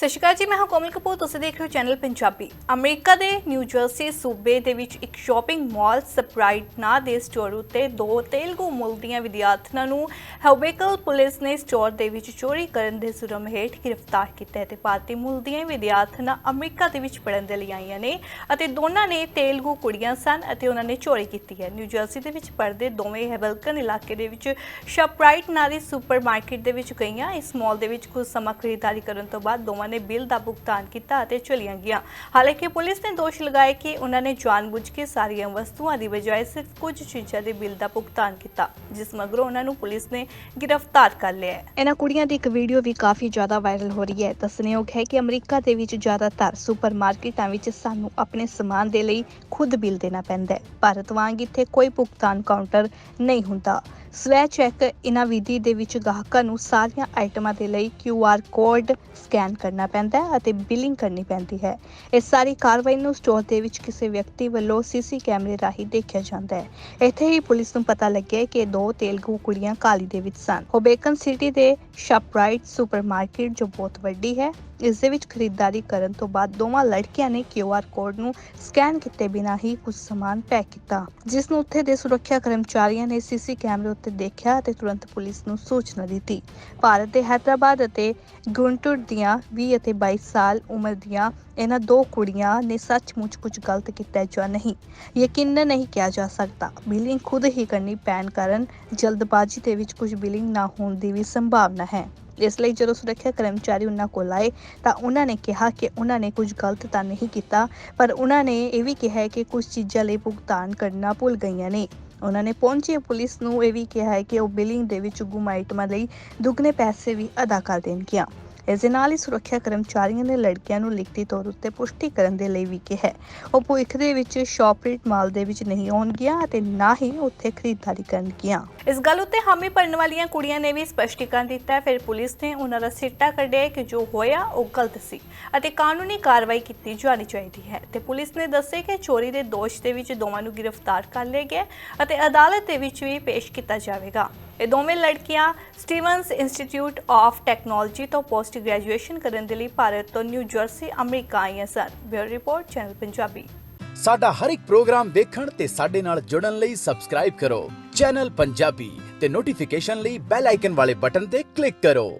ਸਤਿ ਸ਼੍ਰੀ ਅਕਾਲ ਜੀ, ਮੈਂ ਹਾਂ ਕੋਮਲ ਕਪੂਰ, ਤੁਸੀਂ ਦੇਖ ਰਹੇ ਹੋ ਚੈਨਲ ਪੰਜਾਬੀ। ਅਮਰੀਕਾ ਦੇ ਨਿਊ ਜਰਸੀ ਸੂਬੇ ਦੇ ਵਿੱਚ ਇੱਕ ਸ਼ਾਪਿੰਗ ਮਾਲ ਸਪਰਾਈਟ ਨਾਂ ਦੇ ਸਟੋਰ ਉੱਤੇ ਦੋ ਤੇਲਗੂ ਮੂਲ ਦੀਆਂ ਵਿਦਿਆਰਥਣਾਂ ਨੂੰ ਹੈਬੇਕਲ ਪੁਲਿਸ ਨੇ ਸਟੋਰ ਦੇ ਵਿੱਚ ਚੋਰੀ ਕਰਨ ਦੇ ਜੁਰਮ ਹੇਠ ਗ੍ਰਿਫਤਾਰ ਕੀਤਾ ਹੈ ਤੇ ਭਾਰਤੀ ਮੁਲਕ ਦੀਆਂ ਵਿਦਿਆਰਥਣਾਂ ਅਮਰੀਕਾ ਦੇ ਵਿੱਚ ਪੜ੍ਹਨ ਦੇ ਲਈ ਆਈਆਂ ਨੇ ਅਤੇ ਦੋਨਾਂ ਨੇ ਤੇਲਗੂ ਕੁੜੀਆਂ ਸਨ ਅਤੇ ਉਹਨਾਂ ਨੇ ਚੋਰੀ ਕੀਤੀ ਹੈ। ਨਿਊ ਜਰਸੀ ਦੇ ਵਿੱਚ ਪੜ੍ਹਦੇ ਦੋਵੇਂ ਹੈਬਲਕਨ ਇਲਾਕੇ ਦੇ ਵਿੱਚ ਸ਼ਪਰਾਈਟ ਨਾਂ ਦੀ ਸੁਪਰਮਾਰਕੀਟ ਦੇ ਵਿੱਚ ਗਈਆਂ। ਇਸ ਮਾਲ ਦੇ ਵਿੱਚ ਕੁਝ ਸਮਾਂ ਖਰੀਦਦਾਰੀ ਕਰਨ ਤੋਂ ਬਾਅਦ ਦੋਵਾਂ ਨੇ ਬਿੱਲ ਦਾ ਭੁਗਤਾਨ ਕੀਤਾ ਅਤੇ ਚਲੀਆਂ ਗਈਆਂ। ਹਾਲਾਂਕਿ ਪੁਲਿਸ ਨੇ ਦੋਸ਼ ਲਗਾਇਆ ਕਿ ਉਹਨਾਂ ਨੇ ਜਾਣਬੁੱਝ ਕੇ ਸਾਰੀਆਂ ਵਸਤੂਆਂ ਦੀ ਬਜਾਏ ਸਿਰਫ ਕੁਝ ਚੀਜ਼ਾਂ ਦੇ ਬਿੱਲ ਦਾ ਭੁਗਤਾਨ ਕੀਤਾ, ਜਿਸ ਮਗਰੋਂ ਉਹਨਾਂ ਨੂੰ ਪੁਲਿਸ ਨੇ ਗ੍ਰਿਫਤਾਰ ਕਰ ਲਿਆ ਹੈ। ਇਹਨਾਂ ਕੁੜੀਆਂ ਦੀ ਇੱਕ ਵੀਡੀਓ ਵੀ ਕਾਫੀ ਜ਼ਿਆਦਾ ਵਾਇਰਲ ਹੋ ਰਹੀ ਹੈ। ਦੱਸਣਯੋਗ ਹੈ ਕਿ ਅਮਰੀਕਾ ਦੇ ਵਿੱਚ ਜ਼ਿਆਦਾਤਰ ਸੁਪਰਮਾਰਕੀਟਾਂ ਵਿੱਚ ਸਾਨੂੰ ਆਪਣੇ ਸਮਾਨ ਦੇ ਲਈ ਖੁਦ ਬਿੱਲ ਦੇਣਾ ਪੈਂਦਾ ਹੈ। ਭਾਰਤ ਵਾਂਗ ਇੱਥੇ ਕੋਈ ਭੁਗਤਾਨ ਕਾਊਂਟਰ ਨਹੀਂ ਹੁੰਦਾ। ਸਵੈ ਚੈੱਕ ਇਹਨਾਂ ਵਿਧੀ ਦੇ ਵਿੱਚ ਗਾਹਕਾਂ ਨੂੰ ਸਾਰੀਆਂ ਆਈਟਮਾਂ ਦੇ ਲਈ QR ਕੋਡ ਸਕੈਨ ਕਰਨਾ ਪੈਂਦਾ ਹੈ ਅਤੇ ਬਿਲਿੰਗ ਕਰਨੀ ਪੈਂਦੀ ਹੈ। ਇਸ ਸਾਰੀ ਕਾਰਵਾਈ ਨੂੰ ਸਟੋਰ ਦੇ ਵਿੱਚ ਕਿਸੇ ਵਿਅਕਤੀ ਵੱਲੋਂ ਸੀਸੀ ਕੈਮਰੇ ਰਾਹੀਂ ਦੇਖਿਆ ਜਾਂਦਾ ਹੈ। ਇੱਥੇ ਹੀ ਪੁਲਿਸ ਨੂੰ ਪਤਾ ਲੱਗਿਆ ਕਿ ਦੋ ਤੇਲਗੂ ਕੁੜੀਆਂ ਕਾਲੀ ਦੇ ਵਿੱਚ ਸਨ। ਹੋਬੇਕਨ ਸਿਟੀ ਦੇ ਸ਼ਾਪਰਾਈਟ ਸੁਪਰਮਾਰਕੀਟ ਜੋ ਬਹੁਤ ਵੱਡੀ ਹੈ, ਇਸ ਦੇ ਵਿੱਚ ਖਰੀਦਦਾਰੀ ਕਰਨ ਤੋਂ ਬਾਅਦ ਦੋਵਾਂ ਲੜਕੀਆਂ ਨੇ QR ਕੋਡ ਨੂੰ ਸਕੈਨ ਕੀਤੇ ਬਿਨਾਂ ਹੀ ਕੁਝ ਸਮਾਨ ਪੈਕ ਕੀਤਾ। ਜਿਸ ਨੂੰ ਉੱਥੇ ਦੇ ਸੁਰੱਖਿਆ ਕਰਮਚਾਰੀਆਂ ਨੇ ਸੀਸੀ ਕੈਮਰੇ ਉੱਤੇ ਦੇਖਿਆ ਅਤੇ ਤੁਰੰਤ ਪੁਲਿਸ ਨੂੰ ਸੂਚਨਾ ਦਿੱਤੀ। ਭਾਰਤ ਦੇ ਹੈਦਰਾਬਾਦ ਅਤੇ ਗੁੰਟੂਰ ਦੀਆਂ 20 ਅਤੇ 22 ਸਾਲ ਉਮਰ ਦੀਆਂ ਇਹਨਾਂ ਦੋ ਕੁੜੀਆਂ ਨੇ ਸੱਚਮੁੱਚ ਕੁਝ ਗਲਤ ਕੀਤਾ ਜਾਂ ਨਹੀਂ, ਯਕੀਨ ਨਹੀਂ ਕਿਹਾ ਜਾ ਸਕਦਾ। ਬਿਲਿੰਗ ਖੁਦ ਹੀ ਕਰਨੀ ਪੈਣ ਕਾਰਨ ਜਲਦਬਾਜ਼ੀ ਦੇ ਵਿੱਚ ਕੁਝ ਬਿਲਿੰਗ ਨਾ ਹੋਣ ਦੀ ਵੀ ਸੰਭਾਵਨਾ ਹੈ। ਇਸ ਲਈ ਜਦੋਂ ਸੁਰੱਖਿਆ ਕਰਮਚਾਰੀ ਉਹਨਾਂ ਕੋਲ ਆਏ ਤਾਂ ਉਹਨਾਂ ਨੇ ਕਿਹਾ ਕਿ ਉਹਨਾਂ ਨੇ ਕੁਝ ਗਲਤ ਤਾਂ ਨਹੀਂ ਕੀਤਾ, ਪਰ ਉਹਨਾਂ ਨੇ ਇਹ ਵੀ ਕਿਹਾ ਕਿ ਕੁਝ ਚੀਜ਼ਾਂ ਲਈ ਭੁਗਤਾਨ ਕਰਨਾ ਭੁੱਲ ਗਈਆਂ ਨੇ। ਉਹਨਾਂ ਨੇ ਪਹੁੰਚੀ। ਪੁਲਿਸ ਨੂੰ ਇਹ ਵੀ ਕਿਹਾ ਹੈ ਕਿ ਉਹ ਬਿਲਿੰਗ ਦੇ ਵਿੱਚ ਗੁੰਮ ਆਈਟਮਾਂ ਲਈ ਦੁੱਗਣੇ ਪੈਸੇ ਵੀ ਅਦਾ ਕਰ ਦੇਣਗੀਆਂ। ਇਸ ਦੇ ਨਾਲ ਹੀ ਸੁਰੱਖਿਆ ਕਰਮਚਾਰੀਆਂ ਨੇ ਲੜਕੀਆਂ ਨੂੰ ਲਿਖਤੀ ਤੌਰ ਉੱਤੇ ਪੁਸ਼ਟੀ ਕਰਨ ਦੇ ਲਈ ਵੀ ਕਿਹਾ ਉਹ ਭਵਿੱਖ ਦੇ ਵਿੱਚ ਸ਼ਾਪਰੇਟ ਮਾਲ ਦੇ ਵਿੱਚ ਨਹੀਂ ਆਉਣਗੀਆਂ ਅਤੇ ਨਾ ਹੀ ਉੱਥੇ ਖਰੀਦਦਾਰੀ ਕਰਨਗੀਆਂ। ਇਸ ਗੱਲ ਉੱਤੇ ਹਾਮੀ ਭਰਨ ਵਾਲੀਆਂ ਕੁੜੀਆਂ ਨੇ ਵੀ ਸਪਸ਼ਟੀਕਰਨ ਦਿੱਤਾ ਫਿਰ ਪੁਲਿਸ ਨੇ ਉਹਨਾਂ ਦਾ ਸਿੱਟਾ ਕੱਢਿਆ ਕਿ ਜੋ ਹੋਇਆ ਉਹ ਗਲਤ ਸੀ ਅਤੇ ਕਾਨੂੰਨੀ ਕਾਰਵਾਈ ਕੀਤੀ ਜਾਣੀ ਚਾਹੀਦੀ ਹੈ। ਤੇ ਪੁਲਿਸ ਨੇ ਦੱਸਿਆ ਕਿ ਚੋਰੀ ਦੇ ਦੋਸ਼ ਦੇ ਵਿੱਚ ਦੋਵਾਂ ਨੂੰ ਗ੍ਰਿਫਤਾਰ ਕਰ ਲਿਆ ਗਿਆ ਅਤੇ ਅਦਾਲਤ ਦੇ ਵਿੱਚ ਵੀ ਪੇਸ਼ ਕੀਤਾ ਜਾਵੇਗਾ। ਇਹ ਦੋਵੇਂ ਲੜਕੀਆਂ ਸਟੀਵਨਸ ਇੰਸਟੀਚਿਊਟ ਆਫ ਟੈਕਨੋਲੋਜੀ ਤੋਂ ਪੋਸਟ ਗ੍ਰੈਜੂਏਸ਼ਨ ਕਰਨ ਦੇ ਲਈ ਭਾਰਤ ਤੋਂ ਨਿਊ ਜਰਸੀ, ਅਮਰੀਕਾ ਆਈਆਂ ਸਨ। Bureau report, channel Punjabi. ਸਾਡਾ ਹਰ ਇੱਕ ਪ੍ਰੋਗਰਾਮ ਦੇਖਣ ਤੇ ਸਾਡੇ ਨਾਲ ਜੁੜਨ ਲਈ ਸਬਸਕ੍ਰਾਈਬ ਕਰੋ। ਚੈਨਲ ਪੰਜਾਬੀ ਤੇ ਨੋਟੀਫਿਕੇਸ਼ਨ ਲਈ ਬੈਲ ਆਈਕਨ ਵਾਲੇ ਬਟਨ ਤੇ ਕਲਿੱਕ ਕਰੋ।